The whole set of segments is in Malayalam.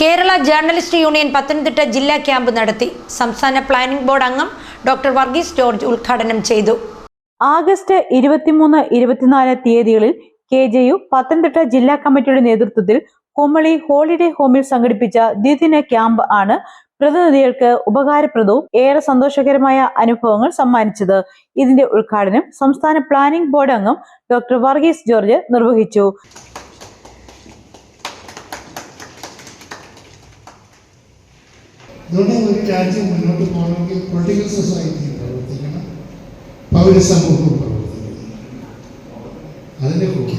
കേരള ജേർണലിസ്റ്റ് യൂണിയൻ പത്തനംതിട്ട ജില്ലാ ക്യാമ്പ് നടത്തി. സംസ്ഥാന പ്ലാനിംഗ് ബോർഡ് അംഗം ഡോക്ടർ വർഗീസ് ജോർജ് ഉദ്ഘാടനം ചെയ്തു. ആഗസ്റ്റ് ഇരുപത്തിമൂന്ന് ഇരുപത്തിനാല് തീയതികളിൽ കെ ജെ യു പത്തനംതിട്ട ജില്ലാ കമ്മിറ്റിയുടെ നേതൃത്വത്തിൽ കുമളി ഹോളിഡേ ഹോമിൽ സംഘടിപ്പിച്ച ദ്വിദിന ക്യാമ്പ് ആണ് പ്രതിനിധികൾക്ക് ഉപകാരപ്രദവും ഏറെ സന്തോഷകരമായ അനുഭവങ്ങൾ സമ്മാനിച്ചത്. ഇതിന്റെ ഉദ്ഘാടനം സംസ്ഥാന പ്ലാനിംഗ് ബോർഡ് അംഗം ഡോക്ടർ വർഗീസ് ജോർജ് നിർവഹിച്ചു. അതുകൊണ്ട് ഒരു രാജ്യം മുന്നോട്ട് പോകണമെങ്കിൽ പൊളിറ്റിക്കൽ സൊസൈറ്റി പ്രവർത്തിക്കണം. പൗരസമൂഹവും പ്രവർത്തിക്കണം. അതിന്റെ കൂടെ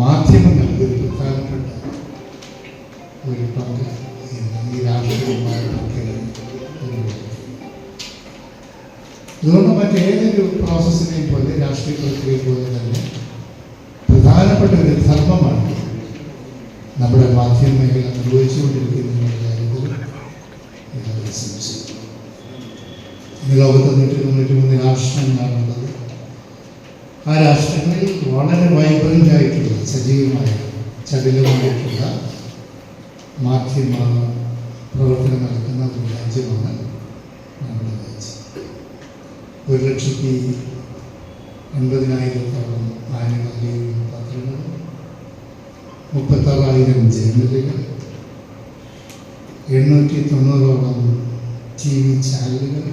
മാധ്യമങ്ങൾ ഒരു പ്രധാനപ്പെട്ട ഒരു പങ്ക് ഈ രാഷ്ട്രീയമായ അതുകൊണ്ട് മറ്റേതൊരു പ്രോസസ്സിനെയും പോലെ രാഷ്ട്രീയ പ്രക്രിയ പോലെ തന്നെ പ്രധാനപ്പെട്ട ഒരു ധർമ്മമാണ് നമ്മുടെ മാധ്യമ മേഖല നിർവഹിച്ചുകൊണ്ടിരിക്കുന്ന കാര്യത്തിൽ യാതൊരു സംശയവും ഇന്ന് ലോകത്ത് നൂറ്റി തൊണ്ണൂറ്റി മൂന്ന് രാഷ്ട്രങ്ങളാണുള്ളത്. ആ രാഷ്ട്രങ്ങളിൽ വളരെ വൈബ്രന്റ് ആയിട്ടുള്ള സജീവമായ ചടുലമായിട്ടുള്ള മാധ്യമ പ്രവർത്തനം നടക്കുന്ന ഒരു രാജ്യമാണ് നമ്മുടെ രാജ്യം. ഒരു ലക്ഷത്തി എൺപതിനായിരത്തോളം ആനുകാലിക പത്രങ്ങൾ മുപ്പത്താറായിരം ജേർണലുകൾ എണ്ണൂറ്റി തൊണ്ണൂറോളം ടി വി ചാനലുകൾ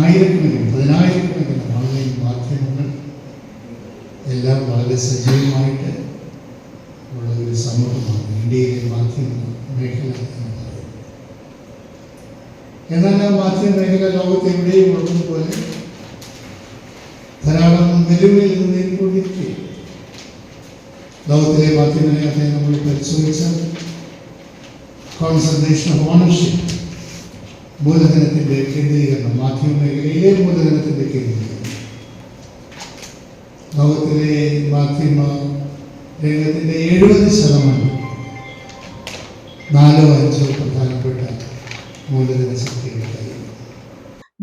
ആയിരക്കണക്കിന് പതിനായിരക്കണക്കിന് ഓൺലൈൻ മാധ്യമങ്ങൾ എല്ലാം വളരെ സജീവമായിട്ട് ഉള്ള ഒരു സമൂഹമാണ് ഇന്ത്യയിലെ മാധ്യമ മേഖല എന്നാൽ ആ മാധ്യമ മേഖല ലോകത്ത് എവിടെയും ഉള്ളതുപോലെ ധാരാളം വെല്ലുവിളിയിൽ നിന്ന് നേരിട്ടുകൊണ്ടിരിക്കുകയാണ്. ലോകത്തിലെ മാധ്യമ മേഖലയെ നമ്മൾ പരിശോധിച്ചാൽ കോൺസെൻട്രേഷൻ ഓഫ് ഓണർഷിപ്പ് മൂലധനത്തിന്റെ കേന്ദ്രീകരണം മാധ്യമ മേഖലയിലെ മൂലധനത്തിന്റെ കേന്ദ്രീകരണം. ലോകത്തിലെ മാധ്യമ രംഗത്തിന്റെ എഴുപത് ശതമാനം നാലോ അഞ്ചോ പ്രധാനപ്പെട്ട മൂലധന ശക്തികളുടെ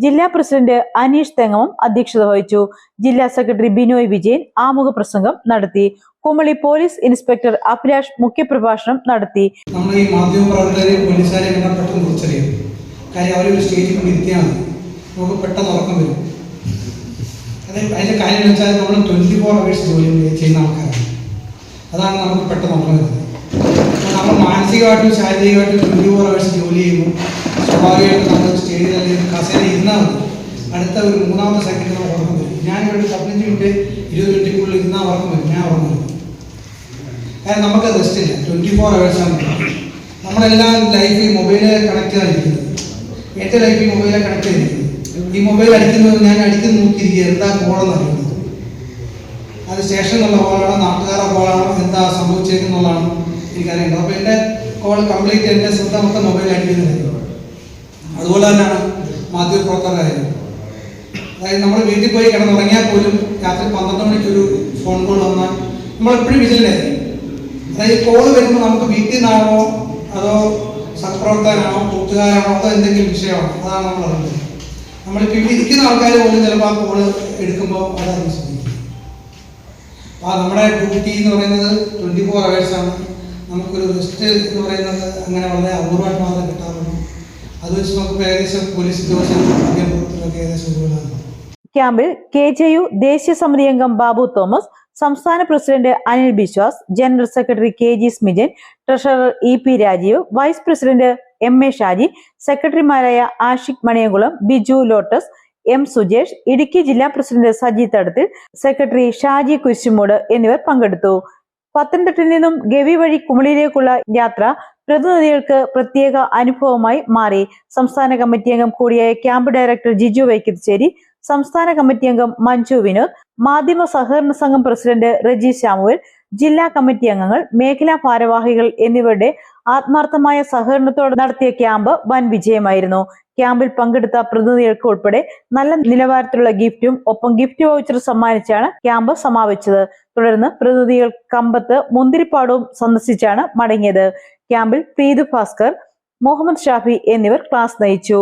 ജില്ലാ പ്രസിഡന്റ് അനീഷ് തെങ്ങവും അധ്യക്ഷത വഹിച്ചു. ജില്ലാ സെക്രട്ടറി ബിനോയ് വിജയൻ ആമുഖ പ്രസംഗം നടത്തി. കുമളി പോലീസ് ഇൻസ്പെക്ടർ അഭിലാഷ് മുഖ്യപ്രഭാഷണം നടത്തി. നമ്മൾ ഈ കാര്യം അവരെ ഒരു സ്റ്റേജിൽ കൊണ്ട് ഇരുത്തിയാൽ മതി നമുക്ക് പെട്ടെന്ന് ഉറക്കം വരും. അത് അതിന്റെ കാര്യം എന്ന് വെച്ചാൽ നമ്മൾ ട്വന്റി ഫോർ അവേഴ്സ് ജോലി ചെയ്യുന്ന ആൾക്കാരാണ്. അതാണ് നമുക്ക് പെട്ടെന്ന് ഉറക്കം നമ്മൾ മാനസികമായിട്ടും ശാരീരികമായിട്ടും ട്വന്റി ഫോർ അവേഴ്സ് ജോലി ചെയ്യുമ്പോൾ സ്വാഭാവികമായിട്ടും നമ്മൾ സ്റ്റേജിൽ അല്ലെങ്കിൽ കസേര അടുത്ത ഒരു മൂന്നാമത്തെ സെക്കൻഡ് വരും. ഞാനിവിടെ പതിനഞ്ച് മിനിറ്റ് ഇരുപത് മിനിറ്റിനുള്ളിൽ ഇരുന്നാൽ ഉറക്കം വരും. ഞാൻ വരും കാരണം നമുക്ക് റെസ്റ്റ് ഇല്ല. ട്വന്റി ഫോർ അവേഴ്സാണ് നമ്മളെല്ലാം ലൈഫിൽ മൊബൈലിൽ കണക്ട് ചെയ്തിരിക്കുന്നത് എന്റെ ലൈഫിൽ മൊബൈലിൽ കണക്ട് ചെയ്തിരിക്കുന്നത് ഈ മൊബൈൽ അടിക്കുന്നത് ഞാൻ അടിക്കുന്ന നോക്കിയിരിക്കുക എന്താ കോളെന്ന് അറിയുന്നത് അത് സ്റ്റേഷനിലുള്ള കോളാണോ നാട്ടുകാരുടെ കോളാണോ എന്താ സംഭവിച്ചേക്കുന്നുള്ളതാണ് എനിക്കറിയേണ്ടത്. അപ്പോൾ എന്റെ കോൾ കംപ്ലീറ്റ് എന്റെ ശ്രദ്ധ മൊത്തം മൊബൈൽ അടിക്കുന്നത് അതുപോലെ തന്നെയാണ് മാധ്യമ പ്രവർത്തകരായത് അതായത് നമ്മൾ വീട്ടിൽ പോയി കിടന്നുറങ്ങിയാൽ പോലും രാത്രി പന്ത്രണ്ട് മണിക്കൊരു ഫോൺ കോൾ വന്നാൽ നമ്മളെപ്പോഴും വിജിലായിരിക്കും അതായത് കോൾ വരുമ്പോൾ നമുക്ക് വീട്ടിൽ നിന്നാണോ അതോ സഹപ്രവർത്തകനാണോ കൂട്ടുകാരാണോ അതോ എന്തെങ്കിലും വിഷയമാണോ? അതാണ് നമ്മൾ അറിയുന്നത് നമ്മളിപ്പോൾ ഇവിടെ ഇരിക്കുന്ന ആൾക്കാർ പോലും ചിലപ്പോൾ ആ കോൾ എടുക്കുമ്പോൾ അതാണ് ശ്രദ്ധിക്കുന്നത് നമ്മുടെ ഡ്യൂട്ടി എന്ന് പറയുന്നത് ട്വന്റി ഫോർ ആണ്. നമുക്കൊരു റെസ്റ്റ് എന്ന് പറയുന്നത് അങ്ങനെ വളരെ അപൂർവമായിട്ട് മാത്രമേ കിട്ടാറുള്ളൂ. അത് വെച്ച് നമുക്ക് ഏകദേശം പോലീസ് ഉദ്യോഗസ്ഥരും ഏകദേശം ക്യാമ്പിൽ കെ ജെ യു ദേശീയ സമിതി അംഗം ബാബു തോമസ് സംസ്ഥാന president Anil Biswas general secretary K G Smijan treasurer E P Rajeev vice president M A Shaji സെക്രട്ടറിമാരായ ആഷിഖ് മണിയകുളം ബിജു ലോട്ടസ് എം സുജേഷ് ഇടുക്കി ജില്ലാ പ്രസിഡന്റ് സജി തടത്തിൽ സെക്രട്ടറി ഷാജി കുരിശുമൂട് എന്നിവർ പങ്കെടുത്തു. പത്തനംതിട്ടയിൽ നിന്നും ഗവി വഴി കുമളിയിലേക്കുള്ള യാത്ര പ്രതിനിധികൾക്ക് പ്രത്യേക അനുഭവമായി മാറി. സംസ്ഥാന കമ്മിറ്റി അംഗം കൂടിയായ ക്യാമ്പ് ഡയറക്ടർ ജിജു വൈക്കത്തിശ്ശേരി സംസ്ഥാന കമ്മിറ്റി അംഗം മഞ്ജു വിനോദ് മാധ്യമ സഹകരണ സംഘം പ്രസിഡന്റ് റജി ശാമുവൽ ജില്ലാ കമ്മിറ്റി അംഗങ്ങൾ മേഖലാ ഭാരവാഹികൾ എന്നിവരുടെ ആത്മാർത്ഥമായ സഹകരണത്തോടെ നടത്തിയ ക്യാമ്പ് വൻ വിജയമായിരുന്നു. ക്യാമ്പിൽ പങ്കെടുത്ത പ്രതിനിധികൾക്ക് ഉൾപ്പെടെ നല്ല നിലവാരത്തിലുള്ള ഗിഫ്റ്റും ഒപ്പം ഗിഫ്റ്റ് വൗച്ചർ സമ്മാനിച്ചാണ് ക്യാമ്പ് സമാപിച്ചത്. തുടർന്ന് പ്രതിനിധികൾ കമ്പത്ത് മുന്തിരിപ്പാടവും സന്ദർശിച്ചാണ് മടങ്ങിയത്. ക്യാമ്പിൽ പ്രീതു ഭാസ്കർ മുഹമ്മദ് ഷാഫി എന്നിവർ ക്ലാസ് നയിച്ചു.